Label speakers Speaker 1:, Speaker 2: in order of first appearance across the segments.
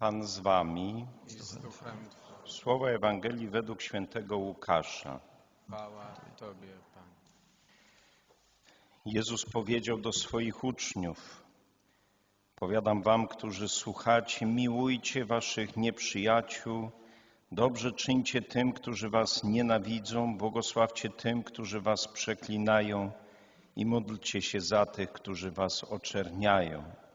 Speaker 1: Pan z wami. Słowa Ewangelii według świętego Łukasza.
Speaker 2: Tobie.
Speaker 1: Jezus powiedział do swoich uczniów: Powiadam wam, którzy słuchacie, miłujcie waszych nieprzyjaciół, dobrze czyńcie tym, którzy was nienawidzą, błogosławcie tym, którzy was przeklinają i módlcie się za tych, którzy was oczerniają.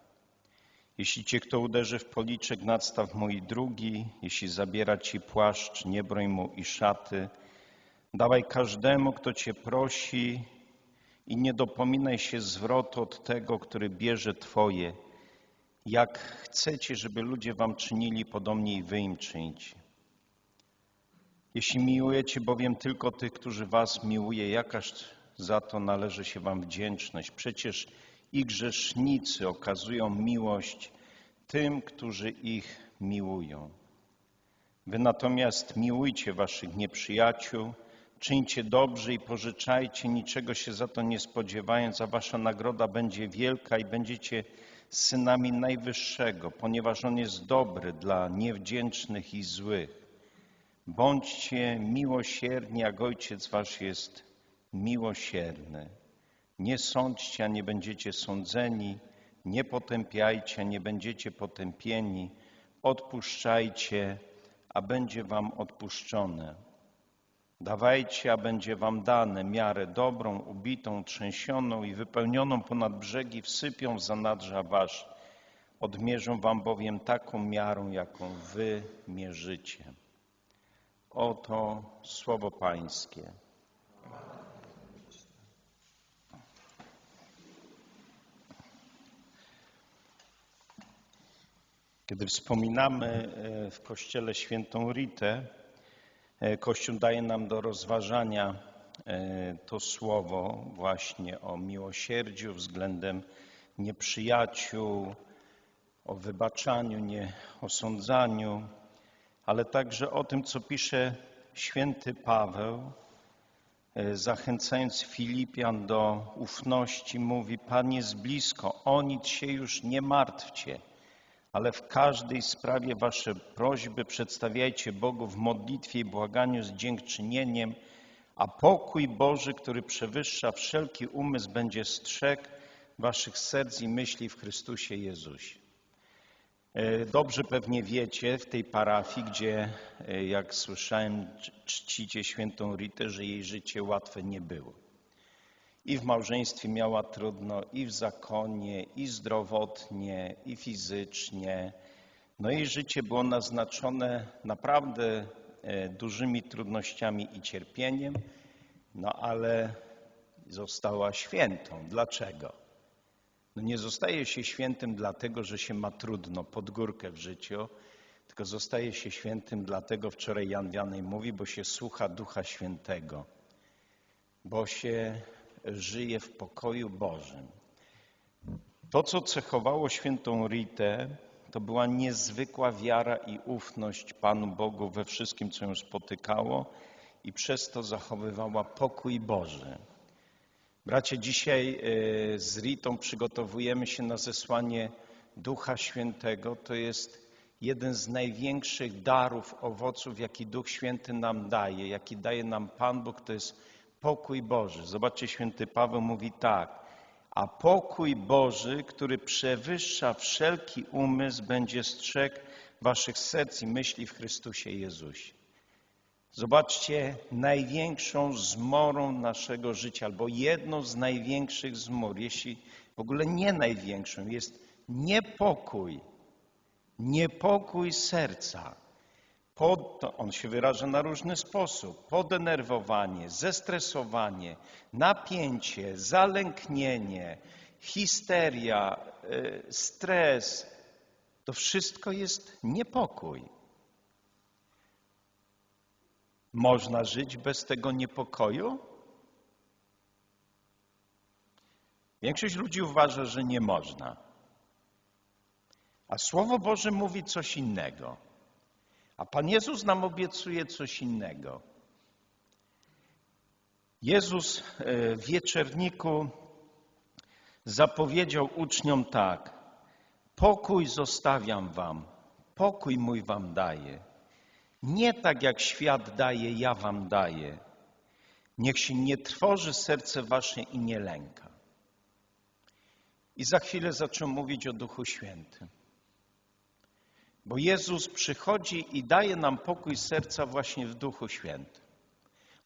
Speaker 1: Jeśli cię kto uderzy w policzek, nadstaw i drugi, jeśli zabiera ci płaszcz, nie broń mu i szaty. Dawaj każdemu, kto cię prosi, i nie dopominaj się zwrotu od tego, który bierze Twoje. Jak chcecie, żeby ludzie Wam czynili, podobnie i Wy im czyńcie. Jeśli miłujecie bowiem tylko tych, którzy Was miłuje, jakaż za to należy się Wam wdzięczność? Przecież i grzesznicy okazują miłość tym, którzy ich miłują. Wy natomiast miłujcie Waszych nieprzyjaciół, Czyńcie dobrze i pożyczajcie, niczego się za to nie spodziewając, a wasza nagroda będzie wielka i będziecie synami Najwyższego, ponieważ On jest dobry dla niewdzięcznych i złych. Bądźcie miłosierni, jak Ojciec Wasz jest miłosierny. Nie sądźcie, a nie będziecie sądzeni, nie potępiajcie, a nie będziecie potępieni. Odpuszczajcie, a będzie Wam odpuszczone. Dawajcie, a będzie wam dane miarę dobrą, ubitą, trzęsioną i wypełnioną ponad brzegi, wsypią w zanadrza wasz. Odmierzą wam bowiem taką miarą, jaką wy mierzycie. Oto słowo Pańskie. Kiedy wspominamy e, w Kościele świętą Ritę, E, Kościół daje nam do rozważania e, to słowo właśnie o miłosierdziu względem nieprzyjaciół, o wybaczaniu, nie osądzaniu, ale także o tym, co pisze święty Paweł, zachęcając Filipian do ufności, mówi: Pan jest blisko, o nic się już nie martwcie ale w każdej sprawie wasze prośby przedstawiajcie Bogu w modlitwie i błaganiu z dziękczynieniem, a pokój Boży, który przewyższa wszelki umysł, będzie strzegł waszych serc i myśli w Chrystusie Jezusie. E, dobrze pewnie wiecie w tej parafii, gdzie, e, jak słyszałem, czcicie świętą Ritę, że jej życie łatwe nie było. I w małżeństwie miała trudno, i w zakonie, i zdrowotnie, i fizycznie. No jej życie było naznaczone naprawdę e, dużymi trudnościami i cierpieniem, no ale została świętą. Dlaczego? No nie zostaje się świętym dlatego, że się ma trudno, pod górkę w życiu, tylko zostaje się świętym dlatego, wczoraj Jan Wianej mówi, bo się słucha Ducha Świętego, bo się żyje w pokoju Bożym. To, co cechowało świętą Ritę, to była niezwykła wiara i ufność Panu Bogu we wszystkim, co ją spotykało i przez to zachowywała pokój Boży. Bracie, dzisiaj e, z Ritą przygotowujemy się na zesłanie Ducha Świętego. To jest jeden z największych darów, owoców, jaki Duch Święty nam daje, jaki daje nam Pan Bóg, to jest pokój Boży. Zobaczcie, święty Paweł mówi tak. A pokój Boży, który przewyższa wszelki umysł, będzie strzegł waszych serc i myśli w Chrystusie Jezusie. Zobaczcie, największą zmorą naszego życia, albo jedną z największych zmór, jeśli w ogóle nie największą, jest niepokój. Niepokój serca. Pod, on się wyraża na różny sposób. Podenerwowanie, zestresowanie, napięcie, zalęknienie, histeria, y, stres. To wszystko jest niepokój. Można żyć bez tego niepokoju? Większość ludzi uważa, że nie można. A Słowo Boże mówi coś innego. A Pan Jezus nam obiecuje coś innego. Jezus e, w wieczerniku zapowiedział uczniom tak: Pokój zostawiam wam, pokój mój wam daję. Nie tak jak świat daje, ja wam daję. Niech się nie trwoży serce wasze i nie lęka. I za chwilę zaczął mówić o Duchu Świętym. Bo Jezus przychodzi i daje nam pokój serca właśnie w Duchu Świętym.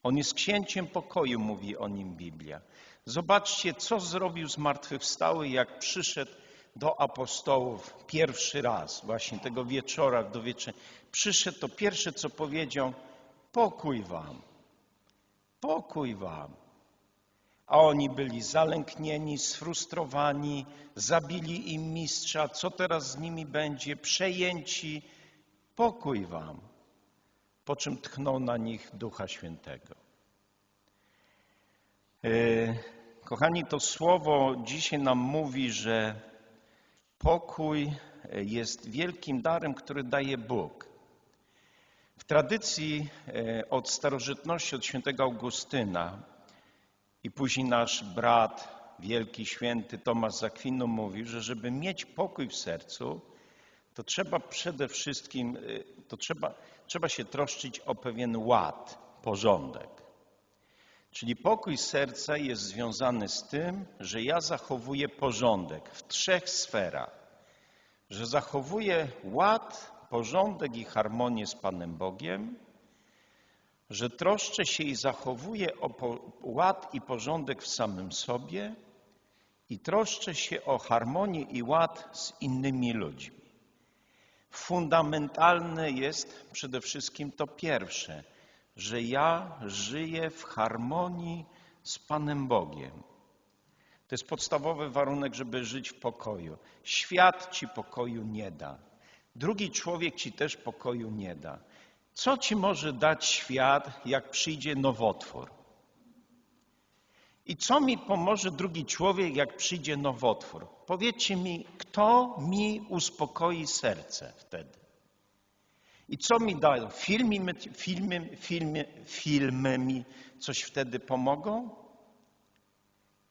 Speaker 1: On jest księciem pokoju, mówi o nim Biblia. Zobaczcie, co zrobił zmartwychwstały, jak przyszedł do apostołów pierwszy raz, właśnie tego wieczora, do wieczora. Przyszedł, to pierwsze, co powiedział, pokój wam, pokój wam. A oni byli zalęknieni, sfrustrowani, zabili im mistrza, co teraz z nimi będzie, przejęci, pokój wam. Po czym tchnął na nich Ducha Świętego. E, kochani, to słowo dzisiaj nam mówi, że pokój jest wielkim darem, który daje Bóg. W tradycji e, od starożytności, od świętego Augustyna i później nasz brat, wielki święty Tomasz Zakwinu mówił, że żeby mieć pokój w sercu, to trzeba przede wszystkim, e, to trzeba, trzeba się troszczyć o pewien ład, porządek. Czyli pokój serca jest związany z tym, że ja zachowuję porządek w trzech sferach. Że zachowuję ład, porządek i harmonię z Panem Bogiem, że troszczę się i zachowuję o ład i porządek w samym sobie i troszczę się o harmonię i ład z innymi ludźmi. Fundamentalne jest przede wszystkim to pierwsze, że ja żyję w harmonii z Panem Bogiem. To jest podstawowy warunek, żeby żyć w pokoju. Świat ci pokoju nie da. Drugi człowiek ci też pokoju nie da. Co ci może dać świat, jak przyjdzie nowotwór? I co mi pomoże drugi człowiek, jak przyjdzie nowotwór? Powiedzcie mi, kto mi uspokoi serce wtedy? I co mi dają? Filmy, filmy, filmy, filmy mi coś wtedy pomogą?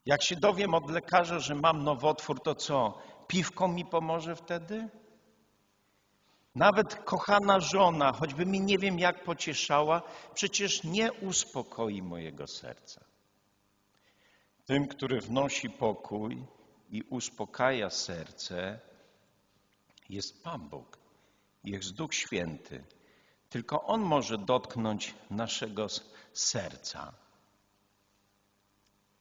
Speaker 1: Jak się dowiem od lekarza, że mam nowotwór, to co? Piwko mi pomoże wtedy? Nawet kochana żona, choćby mi nie wiem jak pocieszała, przecież nie uspokoi mojego serca. Tym, który wnosi pokój i uspokaja serce, jest Pan Bóg, jest Duch Święty. Tylko On może dotknąć naszego serca.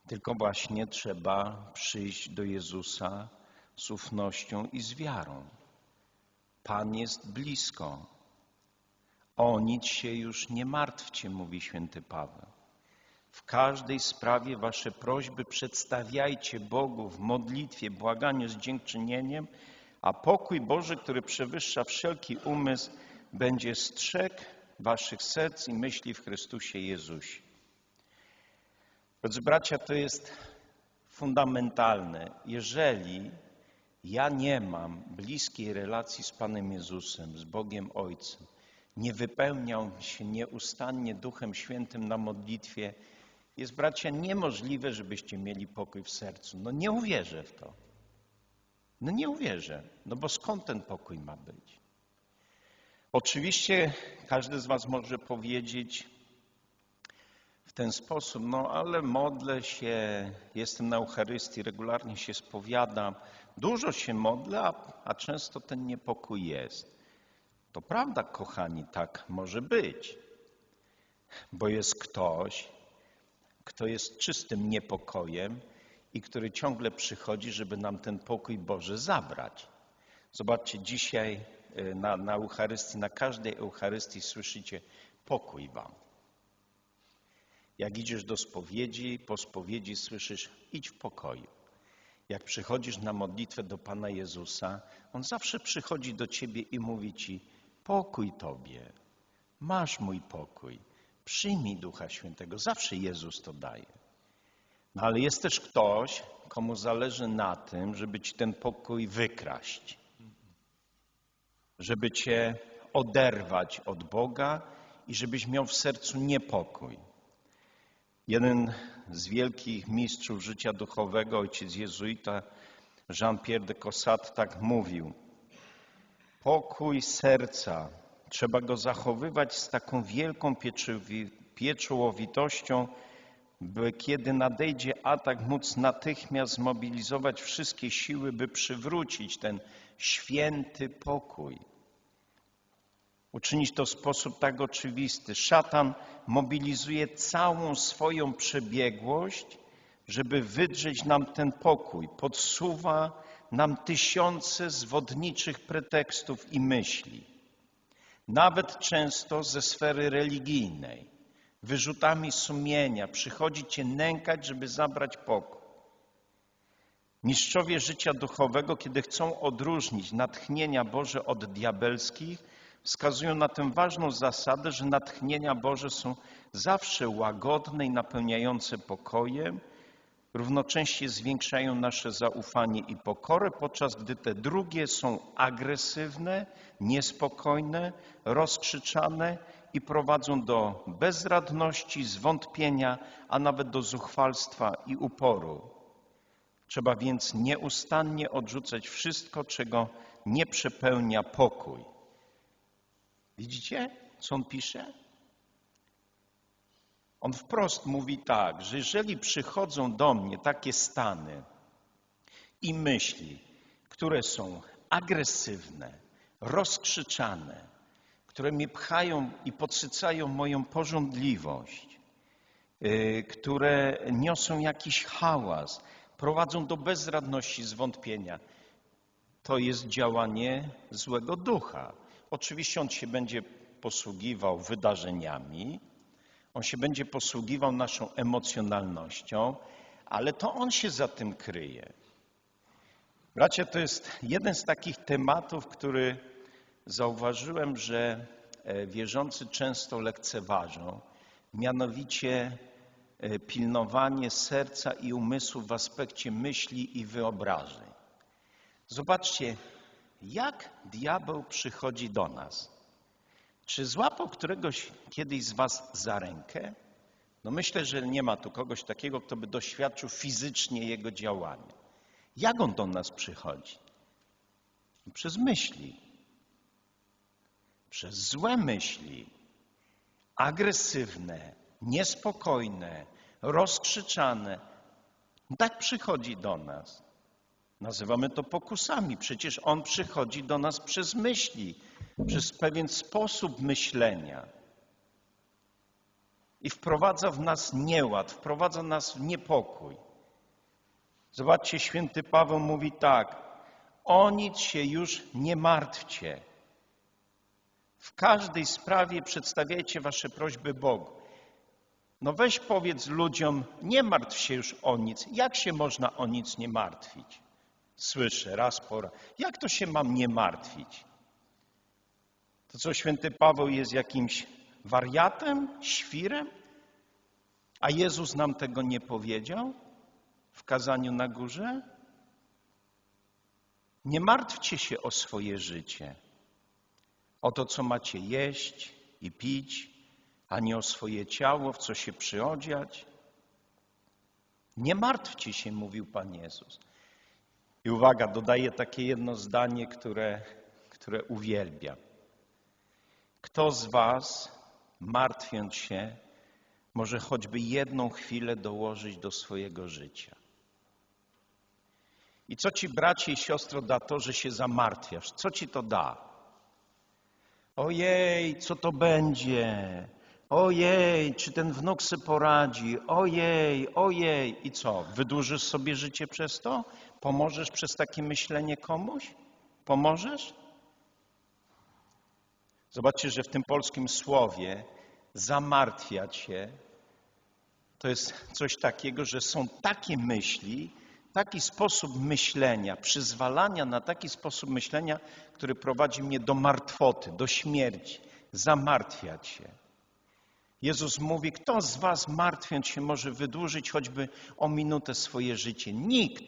Speaker 1: Tylko właśnie trzeba przyjść do Jezusa z ufnością i z wiarą. Pan jest blisko. O nic się już nie martwcie, mówi święty Paweł. W każdej sprawie wasze prośby przedstawiajcie Bogu w modlitwie, błaganiu z dziękczynieniem, a pokój Boży, który przewyższa wszelki umysł, będzie strzegł waszych serc i myśli w Chrystusie Jezusie. Drodzy bracia, to jest fundamentalne. Jeżeli ja nie mam bliskiej relacji z Panem Jezusem, z Bogiem Ojcem, nie wypełniam się nieustannie Duchem Świętym na modlitwie, jest, bracia, niemożliwe, żebyście mieli pokój w sercu. No nie uwierzę w to. No nie uwierzę, no bo skąd ten pokój ma być? Oczywiście każdy z Was może powiedzieć ten sposób, no ale modlę się, jestem na Eucharystii, regularnie się spowiadam, dużo się modlę, a, a często ten niepokój jest. To prawda, kochani, tak może być, bo jest ktoś, kto jest czystym niepokojem i który ciągle przychodzi, żeby nam ten pokój Boży zabrać. Zobaczcie, dzisiaj y, na, na Eucharystii, na każdej Eucharystii słyszycie pokój wam. Jak idziesz do spowiedzi, po spowiedzi słyszysz idź w pokoju. Jak przychodzisz na modlitwę do Pana Jezusa, On zawsze przychodzi do ciebie i mówi ci pokój tobie, masz mój pokój, przyjmij Ducha Świętego. Zawsze Jezus to daje. No ale jest też ktoś, komu zależy na tym, żeby ci ten pokój wykraść, żeby cię oderwać od Boga i żebyś miał w sercu niepokój. Jeden z wielkich mistrzów życia duchowego, ojciec jezuita Jean-Pierre de Caussat tak mówił. Pokój serca. Trzeba go zachowywać z taką wielką pieczołowitością, by kiedy nadejdzie atak, móc natychmiast zmobilizować wszystkie siły, by przywrócić ten święty pokój. Uczynić to w sposób tak oczywisty. Szatan mobilizuje całą swoją przebiegłość, żeby wydrzeć nam ten pokój. Podsuwa nam tysiące zwodniczych pretekstów i myśli, nawet często ze sfery religijnej. Wyrzutami sumienia przychodzi cię nękać, żeby zabrać pokój. Mistrzowie życia duchowego, kiedy chcą odróżnić natchnienia Boże od diabelskich, wskazują na tę ważną zasadę, że natchnienia Boże są zawsze łagodne i napełniające pokojem, równocześnie zwiększają nasze zaufanie i pokorę, podczas gdy te drugie są agresywne, niespokojne, rozkrzyczane i prowadzą do bezradności, zwątpienia, a nawet do zuchwalstwa i uporu. Trzeba więc nieustannie odrzucać wszystko, czego nie przepełnia pokój. Widzicie, co on pisze? On wprost mówi tak, że jeżeli przychodzą do mnie takie stany i myśli, które są agresywne, rozkrzyczane, które mnie pchają i podsycają moją porządliwość, yy, które niosą jakiś hałas, prowadzą do bezradności, zwątpienia, to jest działanie złego ducha. Oczywiście on się będzie posługiwał wydarzeniami, on się będzie posługiwał naszą emocjonalnością, ale to on się za tym kryje. Bracia, to jest jeden z takich tematów, który zauważyłem, że e, wierzący często lekceważą, mianowicie e, pilnowanie serca i umysłu w aspekcie myśli i wyobrażeń. Zobaczcie, jak diabeł przychodzi do nas. Czy złapał któregoś kiedyś z Was za rękę? No myślę, że nie ma tu kogoś takiego, kto by doświadczył fizycznie jego działania. Jak on do nas przychodzi? Przez myśli. Przez złe myśli. Agresywne, niespokojne, rozkrzyczane. Tak przychodzi do nas. Nazywamy to pokusami. Przecież on przychodzi do nas przez myśli, przez pewien sposób myślenia. I wprowadza w nas nieład, wprowadza nas w niepokój. Zobaczcie, święty Paweł mówi tak: O nic się już nie martwcie. W każdej sprawie przedstawiajcie wasze prośby Bogu. No weź powiedz ludziom, nie martw się już o nic. Jak się można o nic nie martwić? Słyszę raz po raz. Jak to się mam nie martwić? To co, święty Paweł jest jakimś wariatem, świrem? A Jezus nam tego nie powiedział w kazaniu na górze? Nie martwcie się o swoje życie, o to, co macie jeść i pić, ani o swoje ciało, w co się przyodziać. Nie martwcie się, mówił Pan Jezus. I uwaga, dodaję takie jedno zdanie, które, które uwielbiam. Kto z Was, martwiąc się, może choćby jedną chwilę dołożyć do swojego życia? I co ci bracie i siostro da to, że się zamartwiasz? Co ci to da? Ojej, co to będzie? Ojej, czy ten wnuk sobie poradzi? Ojej, ojej. I co? Wydłużysz sobie życie przez to? Pomożesz przez takie myślenie komuś? Pomożesz? Zobaczcie, że w tym polskim słowie zamartwiać się to jest coś takiego, że są takie myśli, taki sposób myślenia, przyzwalania na taki sposób myślenia, który prowadzi mnie do martwoty, do śmierci. Zamartwiać się. Jezus mówi, kto z was martwiąc się może wydłużyć choćby o minutę swoje życie? Nikt.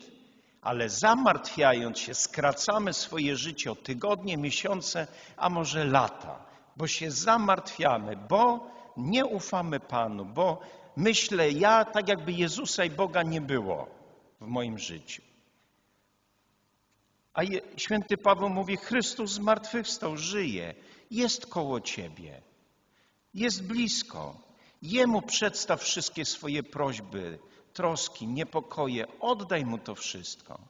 Speaker 1: Ale zamartwiając się, skracamy swoje życie o tygodnie, miesiące, a może lata, bo się zamartwiamy, bo nie ufamy Panu, bo myślę ja, tak jakby Jezusa i Boga nie było w moim życiu. A święty Paweł mówi, Chrystus zmartwychwstał, żyje, jest koło ciebie, jest blisko. Jemu przedstaw wszystkie swoje prośby, troski, niepokoje, oddaj mu to wszystko.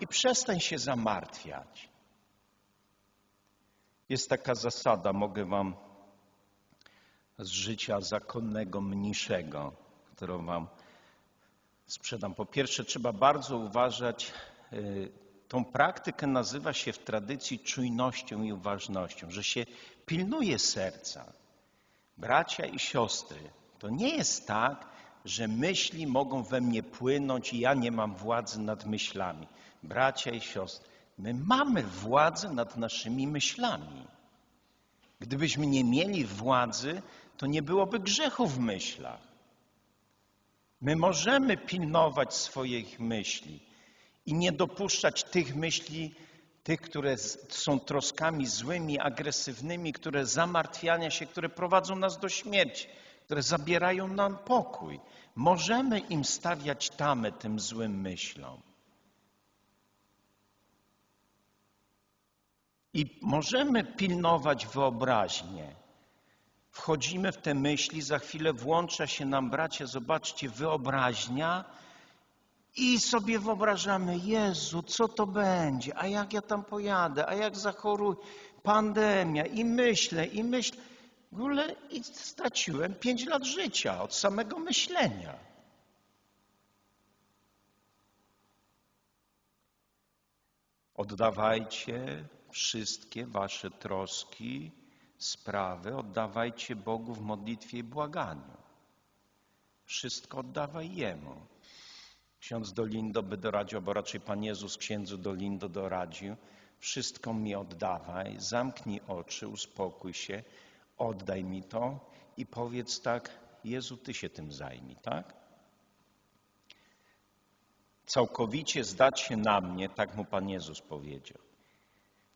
Speaker 1: I przestań się zamartwiać. Jest taka zasada, mogę Wam z życia zakonnego mniszego, którą Wam sprzedam. Po pierwsze, trzeba bardzo uważać. y, Tą praktykę nazywa się w tradycji czujnością i uważnością, że się pilnuje serca. Bracia i siostry, to nie jest tak, że myśli mogą we mnie płynąć i ja nie mam władzy nad myślami. Bracia i siostry, my mamy władzę nad naszymi myślami. Gdybyśmy nie mieli władzy, to nie byłoby grzechu w myślach. My możemy pilnować swoich myśli i nie dopuszczać tych myśli, tych, które są troskami złymi, agresywnymi, które zamartwiania się, które prowadzą nas do śmierci, które zabierają nam pokój. Możemy im stawiać tamę tym złym myślom. I możemy pilnować wyobraźnię. Wchodzimy w te myśli, za chwilę włącza się nam, bracia, zobaczcie, wyobraźnia i sobie wyobrażamy, Jezu, co to będzie, a jak ja tam pojadę, a jak zachoruję, pandemia i myślę, i myślę. W ogóle straciłem pięć lat życia od samego myślenia. Oddawajcie wszystkie wasze troski, sprawy, oddawajcie Bogu w modlitwie i błaganiu. Wszystko oddawaj Jemu. Ksiądz Dolindo by doradził, bo raczej Pan Jezus księdzu Dolindo doradził, wszystko mi oddawaj, zamknij oczy, uspokój się, oddaj mi to i powiedz tak, Jezu, Ty się tym zajmij, tak? Całkowicie zdać się na mnie, tak mu Pan Jezus powiedział.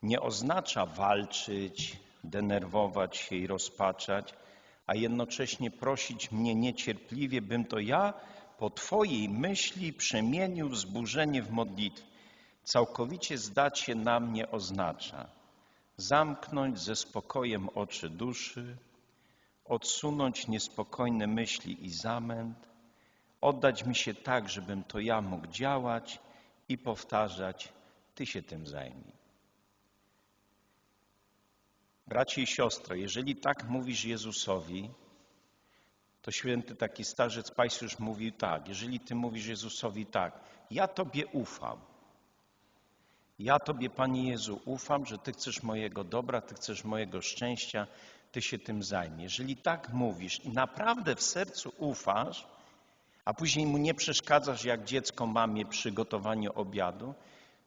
Speaker 1: Nie oznacza walczyć, denerwować się i rozpaczać, a jednocześnie prosić mnie niecierpliwie, bym to ja po Twojej myśli przemienił wzburzenie w modlitwę. Całkowicie zdać się na mnie oznacza zamknąć ze spokojem oczy duszy, odsunąć niespokojne myśli i zamęt, oddać mi się tak, żebym to ja mógł działać i powtarzać, Ty się tym zajmij. Bracie i siostro, jeżeli tak mówisz Jezusowi, to święty taki starzec Pajsusz mówił tak, jeżeli ty mówisz Jezusowi tak, ja Tobie ufam, ja Tobie, Panie Jezu, ufam, że Ty chcesz mojego dobra, Ty chcesz mojego szczęścia, Ty się tym zajmie. Jeżeli tak mówisz i naprawdę w sercu ufasz, a później mu nie przeszkadzasz jak dziecko mamie przy gotowaniu obiadu,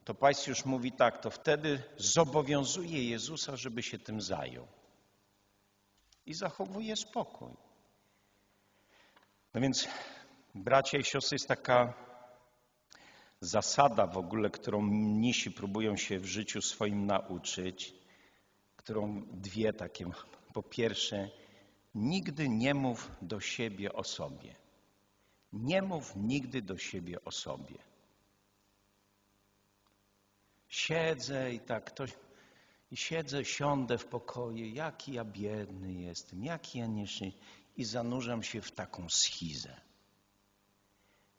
Speaker 1: to Państwo już mówi tak, to wtedy zobowiązuje Jezusa, żeby się tym zajął. I zachowuje spokój. No więc, bracia i siostry, jest taka zasada w ogóle, którą mnisi próbują się w życiu swoim nauczyć, którą dwie takie mam. Po pierwsze, nigdy nie mów do siebie o sobie. Nie mów nigdy do siebie o sobie. Siedzę i tak ktoś. I siedzę, siądę w pokoju, jaki ja biedny jestem, jaki ja nieszczęśliwy. I zanurzam się w taką schizę.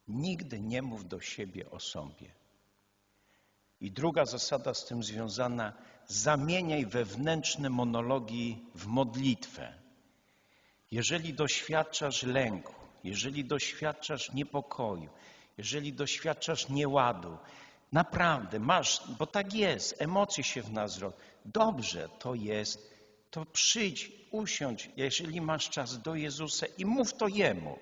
Speaker 1: Nigdy nie mów do siebie o sobie. I druga zasada z tym związana, zamieniaj wewnętrzne monologi w modlitwę. Jeżeli doświadczasz lęku, jeżeli doświadczasz niepokoju, jeżeli doświadczasz nieładu, naprawdę masz, bo tak jest, emocje się w nas rodzą. Dobrze to jest, to przyjdź, usiądź, jeżeli masz czas do Jezusa i mów to Jemu.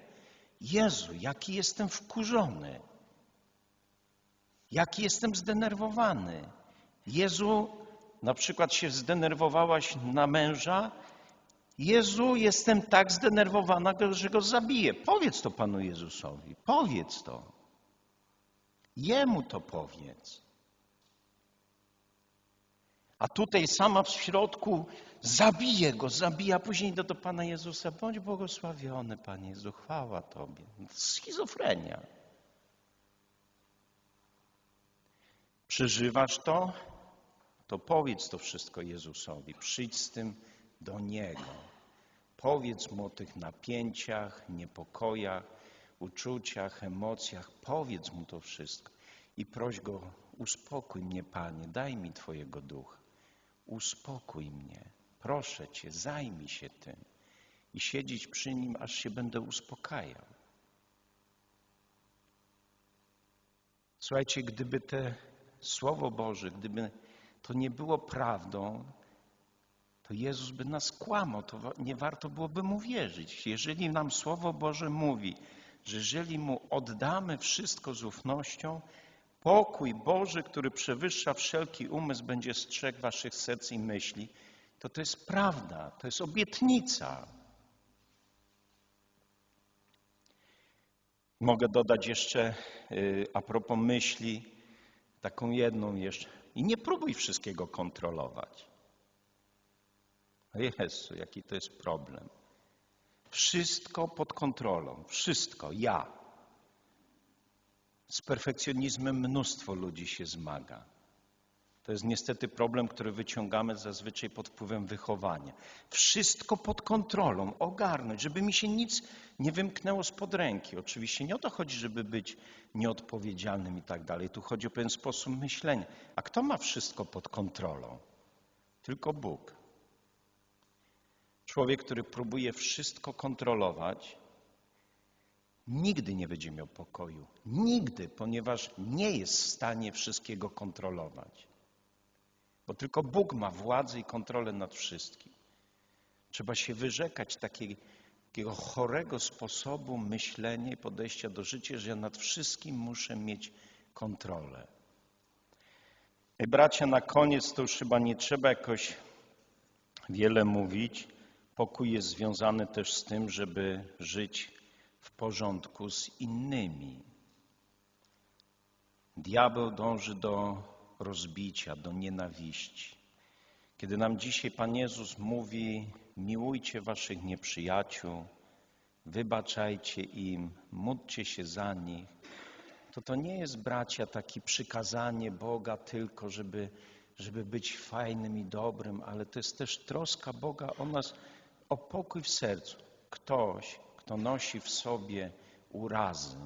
Speaker 1: Jezu, jaki jestem wkurzony, jaki jestem zdenerwowany. Jezu, na przykład się zdenerwowałaś na męża, Jezu, jestem tak zdenerwowana, że go zabiję. Powiedz to Panu Jezusowi, powiedz to. Jemu to powiedz. A tutaj sama w środku zabije go, zabija, później do, do Pana Jezusa. Bądź błogosławiony, Panie Jezu, chwała Tobie. Schizofrenia. Przeżywasz to? To powiedz to wszystko Jezusowi. Przyjdź z tym do Niego. Powiedz Mu o tych napięciach, niepokojach, uczuciach, emocjach. Powiedz Mu to wszystko. I proś Go, uspokój mnie, Panie, daj mi Twojego ducha. Uspokój mnie. Proszę Cię, zajmij się tym. I siedzieć przy Nim, aż się będę uspokajał. Słuchajcie, gdyby te Słowo Boże, gdyby to nie było prawdą, to Jezus by nas kłamał, to nie warto byłoby Mu wierzyć. Jeżeli nam Słowo Boże mówi, że jeżeli Mu oddamy wszystko z ufnością, pokój Boży, który przewyższa wszelki umysł, będzie strzegł waszych serc i myśli, to to jest prawda, to jest obietnica. Mogę dodać jeszcze y, a propos myśli, taką jedną jeszcze. I nie próbuj wszystkiego kontrolować. Jezu, jaki to jest problem. Wszystko pod kontrolą, wszystko, ja. Z perfekcjonizmem mnóstwo ludzi się zmaga. To jest niestety problem, który wyciągamy zazwyczaj pod wpływem wychowania. Wszystko pod kontrolą, ogarnąć, żeby mi się nic nie wymknęło spod ręki. Oczywiście nie o to chodzi, żeby być nieodpowiedzialnym i tak dalej. Tu chodzi o pewien sposób myślenia. A kto ma wszystko pod kontrolą? Tylko Bóg. Człowiek, który próbuje wszystko kontrolować, nigdy nie będzie miał pokoju. Nigdy, ponieważ nie jest w stanie wszystkiego kontrolować. Bo tylko Bóg ma władzę i kontrolę nad wszystkim. Trzeba się wyrzekać takiego chorego sposobu myślenia i podejścia do życia, że ja nad wszystkim muszę mieć kontrolę. I bracia, na koniec to już chyba nie trzeba jakoś wiele mówić. Pokój jest związany też z tym, żeby żyć w porządku z innymi. Diabeł dąży do rozbicia, do nienawiści. Kiedy nam dzisiaj Pan Jezus mówi: miłujcie waszych nieprzyjaciół, wybaczajcie im, módlcie się za nich, to to nie jest, bracia, takie przykazanie Boga tylko, żeby, żeby być fajnym i dobrym, ale to jest też troska Boga o nas, o pokój w sercu. Ktoś, kto nosi w sobie urazy,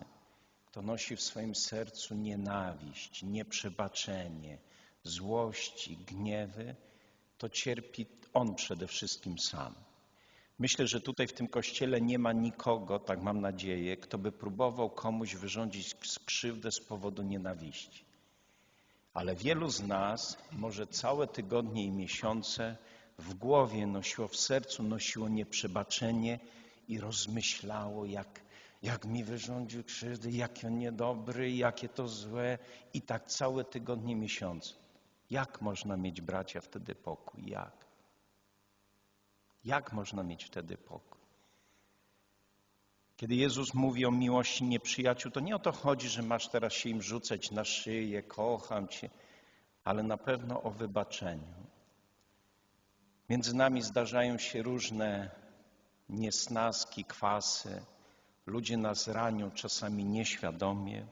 Speaker 1: kto nosi w swoim sercu nienawiść, nieprzebaczenie, złości, gniewy, to cierpi on przede wszystkim sam. Myślę, że tutaj w tym kościele nie ma nikogo, tak mam nadzieję, kto by próbował komuś wyrządzić krzywdę z powodu nienawiści. Ale wielu z nas może całe tygodnie i miesiące w głowie nosiło, w sercu nosiło nieprzebaczenie i rozmyślało, jak, jak mi wyrządził krzywdy, jaki on niedobry, jakie to złe i tak całe tygodnie, miesiące. Jak można mieć, bracia, wtedy pokój? Jak? Jak można mieć wtedy pokój? Kiedy Jezus mówi o miłości nieprzyjaciół, to nie o to chodzi, że masz teraz się im rzucać na szyję, kocham cię, ale na pewno o wybaczeniu. Między nami zdarzają się różne niesnaski, kwasy. Ludzie nas ranią czasami nieświadomie.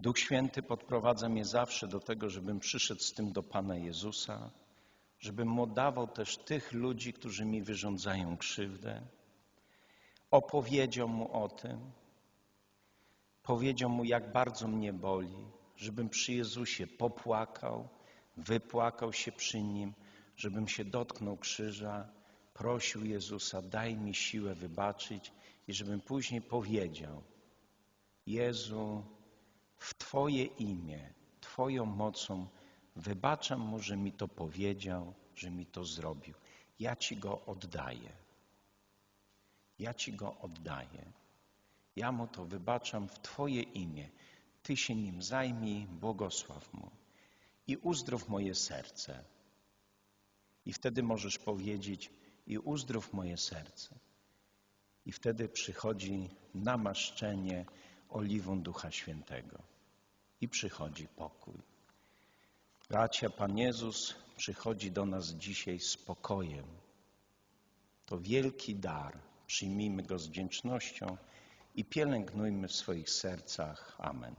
Speaker 1: Duch Święty podprowadza mnie zawsze do tego, żebym przyszedł z tym do Pana Jezusa, żebym mu dawał też tych ludzi, którzy mi wyrządzają krzywdę. Opowiedział mu o tym, powiedział mu, jak bardzo mnie boli, żebym przy Jezusie popłakał, wypłakał się przy nim, żebym się dotknął krzyża, prosił Jezusa, daj mi siłę wybaczyć i żebym później powiedział: Jezu, w Twoje imię, Twoją mocą wybaczam mu, że mi to powiedział, że mi to zrobił. Ja Ci go oddaję. Ja Ci go oddaję. Ja mu to wybaczam w Twoje imię. Ty się nim zajmij, błogosław mu i uzdrów moje serce. I wtedy możesz powiedzieć: I uzdrów moje serce. I wtedy przychodzi namaszczenie oliwą Ducha Świętego. I przychodzi pokój. Bracia, Pan Jezus przychodzi do nas dzisiaj z pokojem. To wielki dar. Przyjmijmy go z wdzięcznością i pielęgnujmy w swoich sercach. Amen.